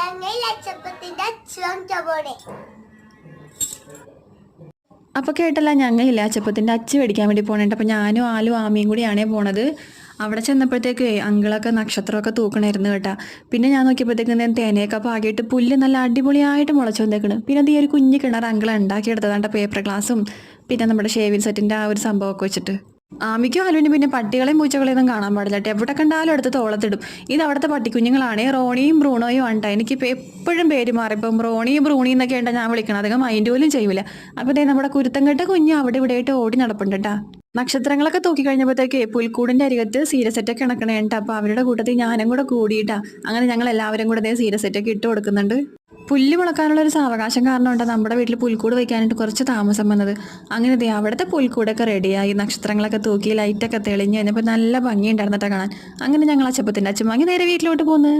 ഞങ്ങൾ അച്ചപ്പത്തിന്റെ കേട്ടല്ല ഞങ്ങൾ അച്ചപ്പത്തിന്റെ അച്ച് മേടിക്കാൻ വേണ്ടി പോകണുണ്ട് അപ്പോൾ ഞാനും ആലും ആമിയും കൂടിയാണേ പോണത്. അവിടെ ചെന്നപ്പോഴത്തേക്ക് അങ്കിളൊക്കെ നക്ഷത്രമൊക്കെ തൂക്കണമായിരുന്നു കേട്ടാ. പിന്നെ ഞാൻ നോക്കിയപ്പോഴത്തേക്ക് ഞാൻ തേനയൊക്കെ പാകിയിട്ട് പുല്ല് നല്ല അടിപൊളിയായിട്ട് മുളച്ചു വന്നേക്കണ്. പിന്നെ ഈ ഒരു കുഞ്ഞു കിണർ അങ്കിൾ ഉണ്ടാക്കിയെടുത്തതാണ്ട പേപ്പർ ഗ്ലാസും പിന്നെ നമ്മുടെ ഷേവിങ് സെറ്റിന്റെ ആ ഒരു സംഭവമൊക്കെ വെച്ചിട്ട്. ആമിക്കും അലുവിന് പിന്നെ പട്ടികളെയും പൂച്ചകളെയും ഒന്നും കാണാൻ പാടില്ല എവിടെ കണ്ടാലും എടുത്ത് തോളത്തിടും. ഇത് അവിടുത്തെ പട്ടിക്കുഞ്ഞുങ്ങളാണ് റോണിയും ബ്രൂണോയും ആണ് എനിക്കിപ്പോൾ എപ്പോഴും പേര് മാറി. ഇപ്പം റോണിയും ബ്രൂണിയും എന്നൊക്കെ ഉണ്ടാ ഞാൻ വിളിക്കണം അധികം മൈൻഡ് പോലും ചെയ്യില്ല അപ്പോൾ ദേ നമ്മുടെ കുരുത്തം കെട്ട കുഞ്ഞ് അവിടെ ഇവിടെ ആയിട്ട് ഓടി നടപ്പുണ്ട് കേട്ടാ നക്ഷത്രങ്ങളൊക്കെ തൂക്കി കഴിഞ്ഞപ്പോഴത്തേക്ക് പുൽക്കൂടിന്റെ അരികത്ത് സീരസെറ്റൊക്കെ ഇണക്കണേണ്ട അപ്പോൾ അവരുടെ കൂട്ടത്തിൽ ഞാനും കൂടെ കൂടിയിട്ടാ. അങ്ങനെ ഞങ്ങൾ എല്ലാവരും കൂടെ ദേ സീരസെറ്റൊക്കെ ഇട്ട് കൊടുക്കുന്നുണ്ട്. പുല്ല് മുളക്കാനുള്ള ഒരു സാവകാശം കാരണം കൊണ്ട് നമ്മുടെ വീട്ടിൽ പുൽക്കൂട് വയ്ക്കാനായിട്ട് കുറച്ച് താമസം വന്നത്. അങ്ങനെ ദേ അവിടുത്തെ പുൽക്കൂടൊക്കെ റെഡിയായി. നക്ഷത്രങ്ങളൊക്കെ തൂക്കി ലൈറ്റൊക്കെ തെളിഞ്ഞ്. കഴിഞ്ഞപ്പോൾ നല്ല ഭംഗിയുണ്ടായിരുന്നിട്ടാ കാണാൻ. അങ്ങനെ ഞങ്ങൾ അച്ചപ്പത്തിന്റെ അച്ഛൻ വാങ്ങി നേരെ വീട്ടിലോട്ട് പോന്ന്.